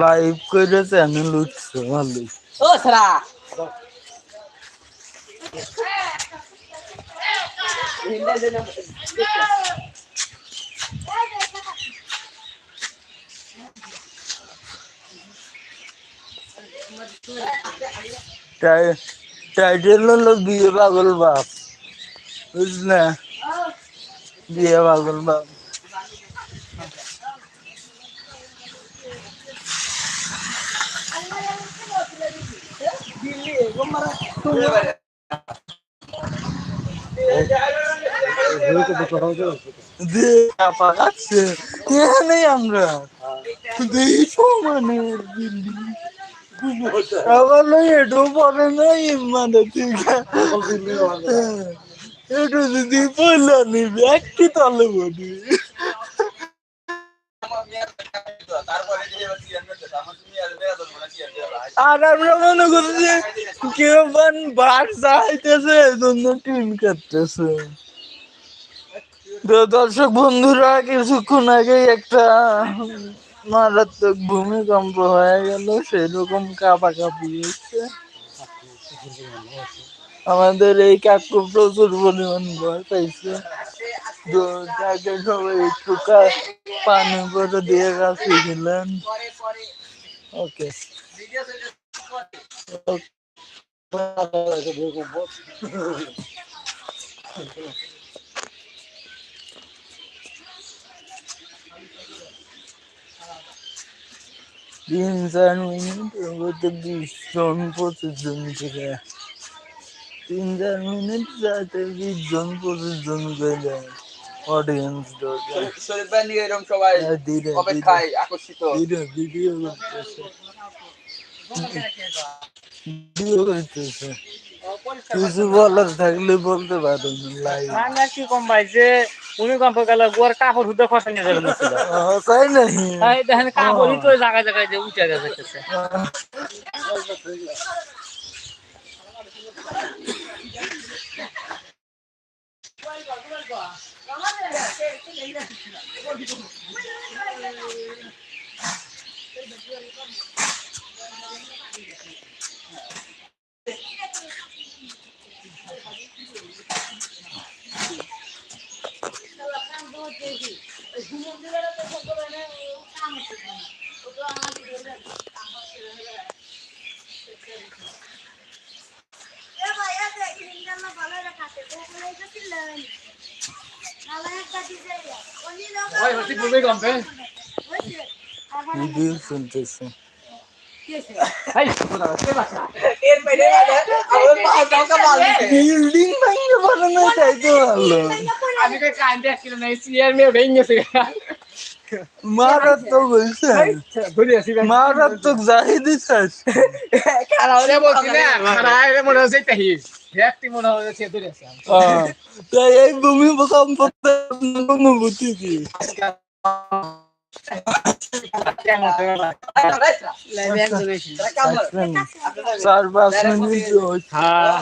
Live করে channel উঠছে ভালো ও সারা টাইটেল হলো বিয়ে পাগল বাপ বুঝলে বিয়ে পাগল বাপ চাপা আমরা আবার পরে নাই মানে ঠিক একটু যদি বলল নিবি একটি তলে বলি আর আমরা মনে করি যে কেউ বান বার চাইতেছে এজন্য টিম কাটতেছে দর্শক বন্ধুরা, কিছুক্ষণ আগে একটা মারাত্মক ভূমিকম্প হয়ে গেল। সেরকম কাপা কাপি হচ্ছে। আমাদের এই কাকু প্রচুর পরিমাণ ভয় পাইছে। তাকে সবাই একটু পানি করে দিয়ে কাছে গেলেন ওকে। তিন চার মিনিট বলতে বিশ জন পঁচিশ জন থেকে তিন চার মিনিট যাতে বিশ জন পঁচিশ জন করে অডিয়েন্স দরকার শরীফ ভাই নিয়ে এরকম সবাই হ্যাঁ, অপেক্ষায় আকর্ষিত। ভিডিও ভিডিও করতেছে কিছু বলার থাকলে বলতে পারেন কি কম ভাই যে ভূমিকম্প গেল গোয়ার কাপড় হুদে খসা নিয়ে যাবে তাই নাকি? তাই দেখেন কাপড়ই তো জায়গায় জায়গায় যে উঠে গেছে ভিডিও শুনতেছে এর বাইরে আমার পা কাউকে মাল দিছে বিল্ডিং ভাঙতে পারে না তাই তো ভালো আমি কই কান্দে আসছিল না সিয়ার মেয়ে ভেঙে গেছে। মারাত্মক হয়েছে মারাত্মক জাহিদি চাষ খারাপ বলছি না খারা মনে হচ্ছে তাই। ব্যক্তি হচ্ছে ধরে আছে। তাই এই ভূমি অনুভূতি কি? কেমন মিনিট হ্যাঁ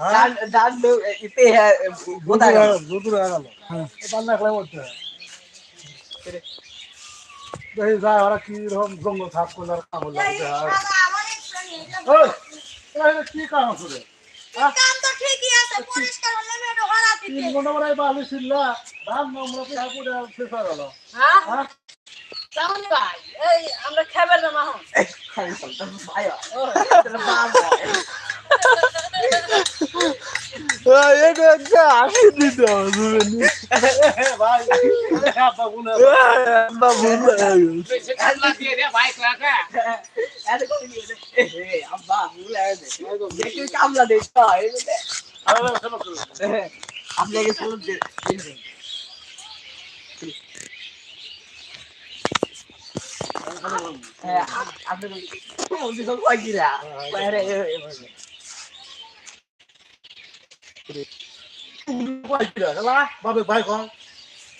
কি ইতে হ্যাঁ গোদা কি কাম আছে কাম তো ঠিকই আছে পরিষ্কার হলে মেয়েটা হরা দিতে। হ্যাঁ কেমন ভাই এই আমরা খাবার না মাহ খাই সব ভাই? তোর বাবা এটা একটা আসি দিতে হবে খালা দিয়ে দে ভাই কামলা দে তাই আপনাকে সালাম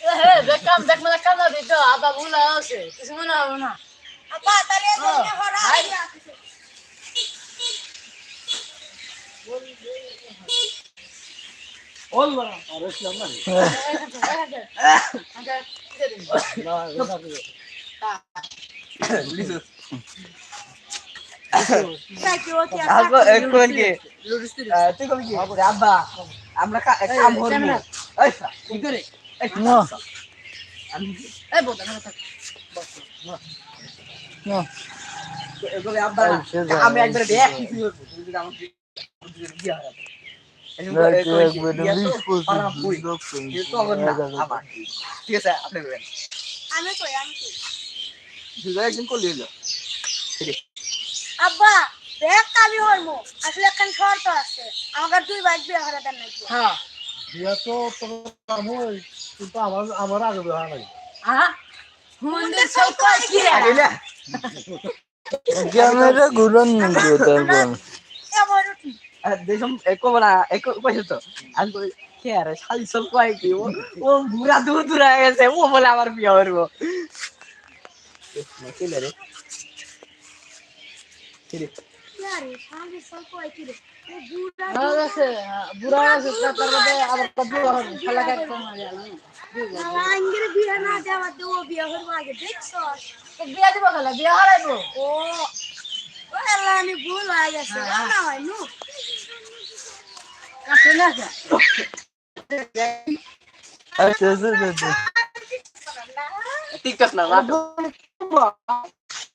হে দেখলাম দেখ মানে কামলা দিত আবা ভুলা আছে কিছু মনে হবে না আপা তাহলে হরা আরে তুই কবি কি? আব্বা। আমরা কাম করব। এই কি করে এই না এই এগুলো আব্বা আমি একবারে কিছু করব। যদি হয় ঠিক আছে আপনি আমি কই আমি কই? একদিন করলে হলো আব্বা দেখ কামি হইমু। আসলে একখান শর্ত আছে। আমার দুই ভাই বিয়ে হরে দেন নাকি হ্যাঁ। বিয়া তো তোর কাম কিন্তু আমার আমার আগে বিয়া নাই। হ্যাঁ কি রে ক্যামেরা ঘুরান একো না। একো কইছে তো আমি কই কে আরে শালি সব কয় কি? ও ও ঘুরা দূর দূর হয়ে গেছে ও বলে আমার বিয়ে করব। কে মারি আঙ্গের বিয়ে না দেওয়া ও বিয়ে আগে দেখছ? বিয়া দিব খেলা বিয়া হারাইবো ও ও আমি ভুল হয়ে গেছে না হয় নু। আচ্ছা আচ্ছা আচ্ছা টিকটক না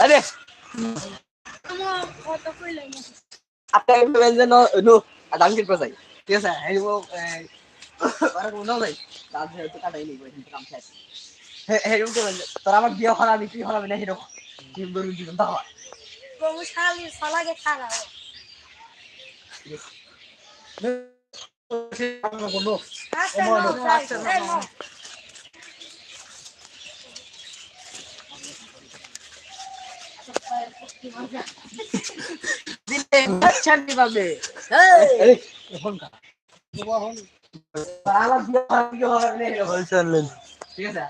আরে আমার কত কইলাই না আপনি বলবেন যে নো নো দাম কিনতে চাই ঠিক আছে কোনো নাই? দাম কাটাই কাম হ্যাঁ বলবেন তোর আমার বিয়ে হরাবি তুই হরাবি না? এরকম। ধরুন জীবন দাবা বহু শালি শালাকে খারাপ আমার এরকম। চলেন ঠিক আছে?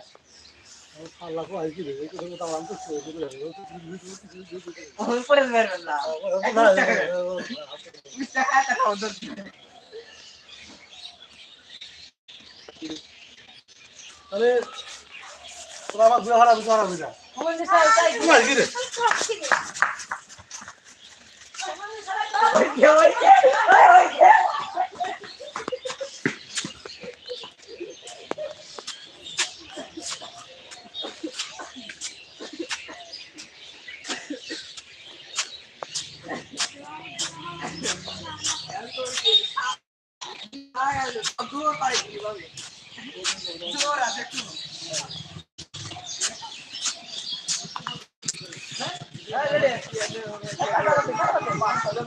আরে তোরা আমার বিয়া হারা বিয়া হারা বিয়া তুমি রে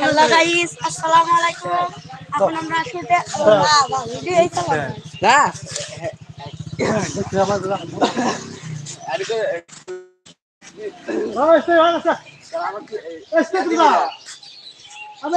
হ্যালো গাইস আসসালামু আলাইকুম এখন আমরা শুটে ভিডিও এই তো না este, este. Este তুমি না আমি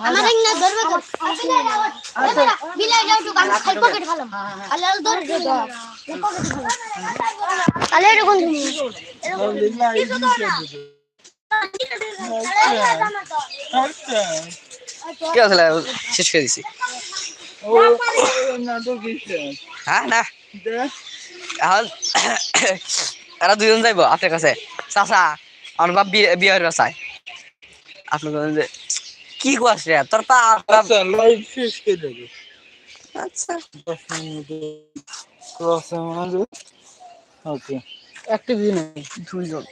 আমার না ধরবে তো বিলাই যাও তো আমি খাই পকেট এরকম তুমি কি আছে শেষ করে দিছি। হ্যাঁ না। এখন এরা দুজন যাইব আপনার কাছে। চাচা আমার বাপ বিয়ে বিয়ে হইবার চায় আপনি যে কি কোয়াস রে? তোর পা আচ্ছা লাইভ শেষ করে দেবো। আচ্ছা। ক্রস ওকে একটা দিন। দুইজন